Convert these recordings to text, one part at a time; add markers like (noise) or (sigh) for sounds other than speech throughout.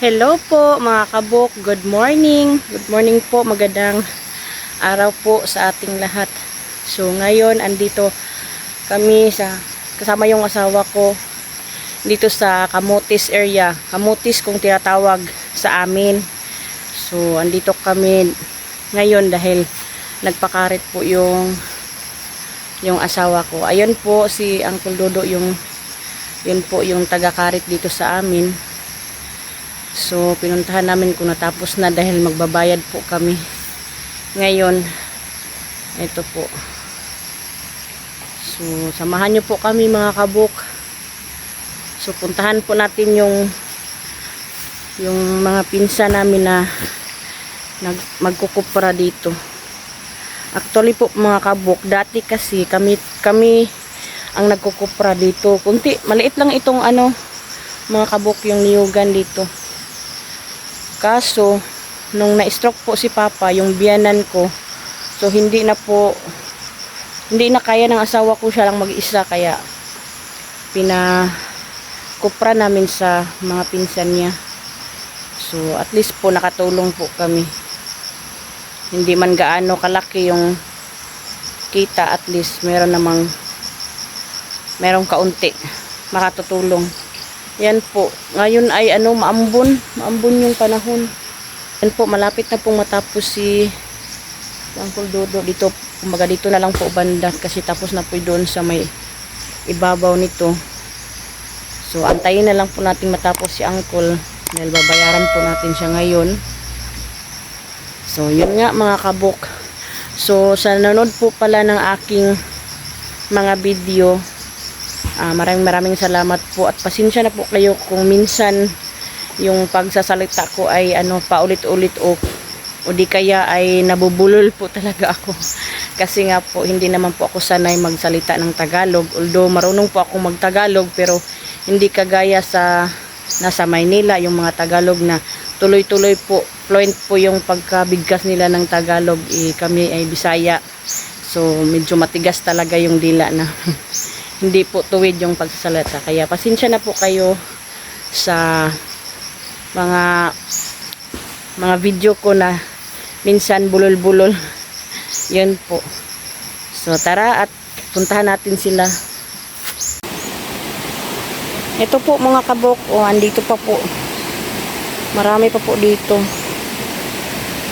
Hello po mga kabok, good morning. Good morning po, magandang araw po sa ating lahat. So ngayon andito kami sa kasama yung asawa ko dito sa Kamutis area. Kamutis kung tinatawag sa amin. So andito kami ngayon dahil nagpakarit po yung yung asawa ko. Ayun po si Uncle Dodo yung yun po yung taga-karit dito sa amin. So, pinuntahan namin kung natapos na dahil magbabayad po kami. Ngayon, ito po. So, samahan nyo po kami mga kabuk. So, puntahan po natin yung yung mga pinsa namin na nag, magkukupra dito. Actually po mga kabuk, dati kasi kami kami ang nagkukupra dito. Kunti, maliit lang itong ano, mga kabuk yung niyugan dito. Kaso, nung na-stroke po si Papa, yung biyanan ko, so hindi na po, hindi na kaya ng asawa ko siya lang mag-isa, kaya pinakupra namin sa mga pinsan niya. So, at least po nakatulong po kami. Hindi man gaano kalaki yung kita, at least meron namang merong kaunti makatutulong. Yan po. Ngayon ay ano, maambon. Maambon yung panahon. Yan po, malapit na pong matapos si Uncle Dodo dito. Kumbaga dito na lang po banda kasi tapos na po doon sa may ibabaw nito. So, antayin na lang po natin matapos si Uncle dahil babayaran po natin siya ngayon. So, yun nga mga kabok. So, sa nanood po pala ng aking mga video, Ah, maraming maraming salamat po at pasensya na po kayo kung minsan yung pagsasalita ko ay ano paulit-ulit o o di kaya ay nabubulol po (laughs) talaga ako. Kasi nga po hindi naman po ako sanay magsalita ng Tagalog. Although marunong po ako magtagalog pero hindi kagaya sa nasa Maynila yung mga Tagalog na tuloy-tuloy po fluent po yung pagkabigkas nila ng Tagalog. Eh, kami ay Bisaya. So medyo matigas talaga yung dila na (laughs) hindi po tuwid yung pagsasalita. Kaya pasensya na po kayo sa mga mga video ko na minsan bulol-bulol. (laughs) Yun po. So tara at puntahan natin sila. Ito po mga kabok. O, andito pa po. Marami pa po dito.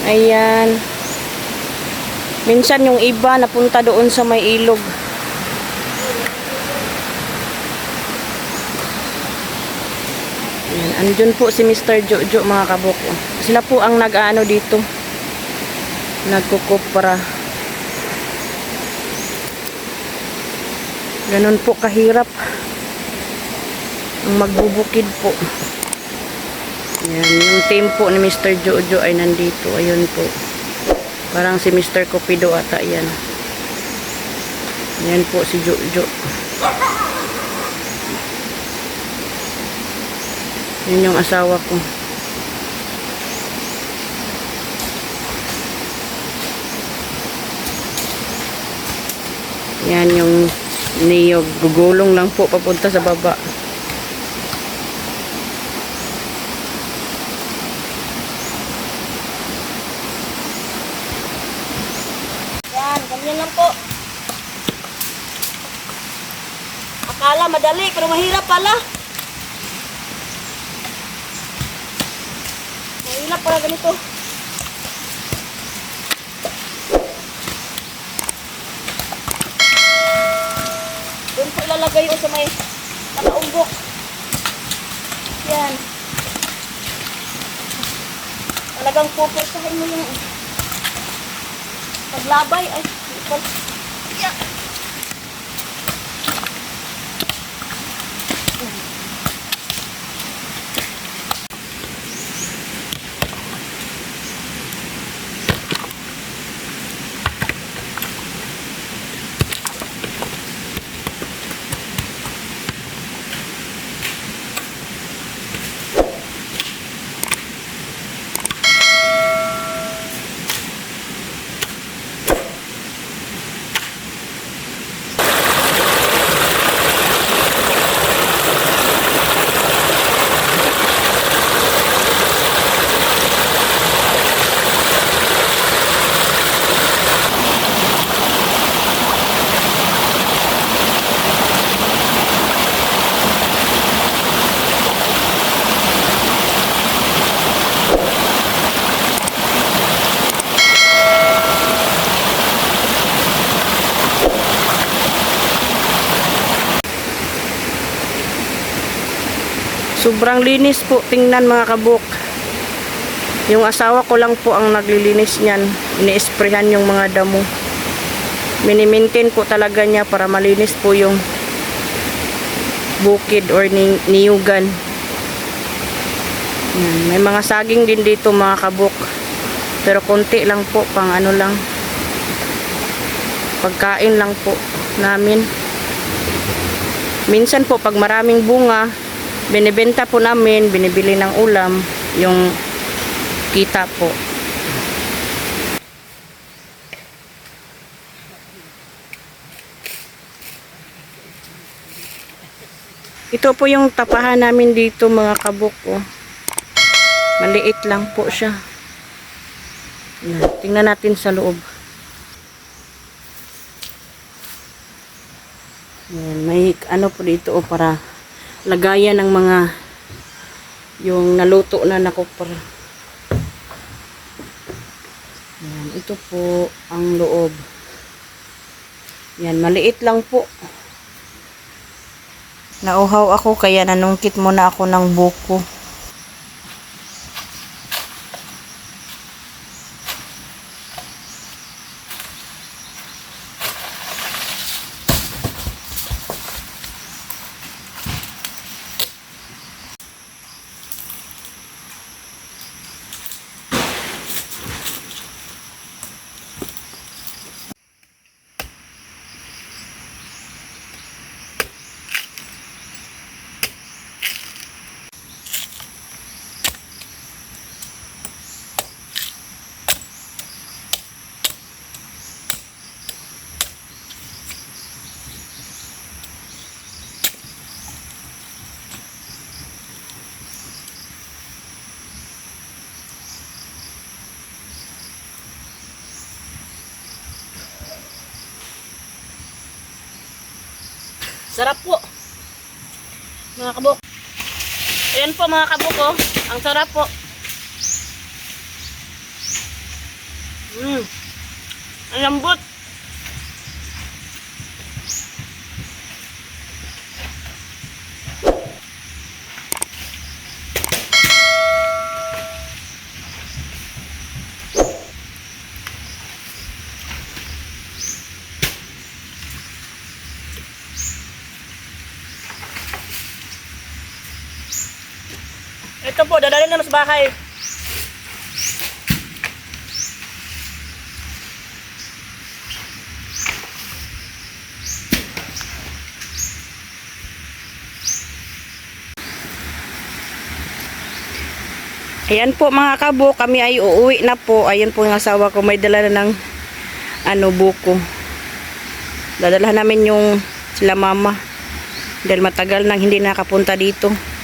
Ayan. Minsan yung iba napunta doon sa may ilog. Ayan, andun po si Mr. Jojo mga kaboko. Sila po ang nag-ano dito. Nagkukupra. Ganon po kahirap. Magbubukid po. Ayan, yung team po ni Mr. Jojo ay nandito. Ayun po. Parang si Mr. Cupido ata yan. Ayan po si Jojo. Yun yung asawa ko. Yan yung niyog. Gugulong lang po papunta sa baba. Yan, ganyan lang po. Akala madali, pero mahirap pala. Mahirap pala ganito. Doon po ilalagay yung sa may nakaumbok. Yan. Talagang pupursahin mo yung paglabay. Ay, ipon. Sobrang linis po. Tingnan mga kabuk. Yung asawa ko lang po ang naglilinis niyan. Ini-sprayhan yung mga damo. Minimaintain po talaga niya para malinis po yung bukid or ni niyugan. Yan. May mga saging din dito mga kabuk. Pero konti lang po, pang ano lang. Pagkain lang po namin. Minsan po, pag maraming bunga, binibenta po namin, binibili ng ulam, yung kita po. Ito po yung tapahan namin dito mga kabuk. Oh. Maliit lang po siya. Tingnan natin sa loob. Yan, may ano po dito oh, para lagayan ng mga yung naluto na nakupra. Yan, ito po ang loob. Yan, maliit lang po. Nauhaw ako kaya nanungkit muna ako ng buko. Sarap po. Mga kabuk. Ayan po mga kabuk oh. Ang sarap po. Mm. Ang lambot. Ito po, dadalhin na sa bahay. Ayan po mga kabo, kami ay uuwi na po. Ayan po yung asawa ko, may dala na ng ano, buko. Dadalhan namin yung sila mama. Dahil matagal nang hindi nakapunta dito.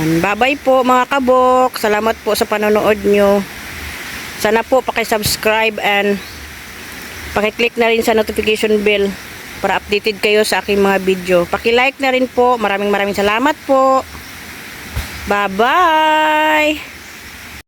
Ayan, bye-bye po mga kabok. Salamat po sa panonood nyo. Sana po paki-subscribe and paki-click na rin sa notification bell para updated kayo sa aking mga video. Paki-like na rin po. Maraming maraming salamat po. Bye-bye!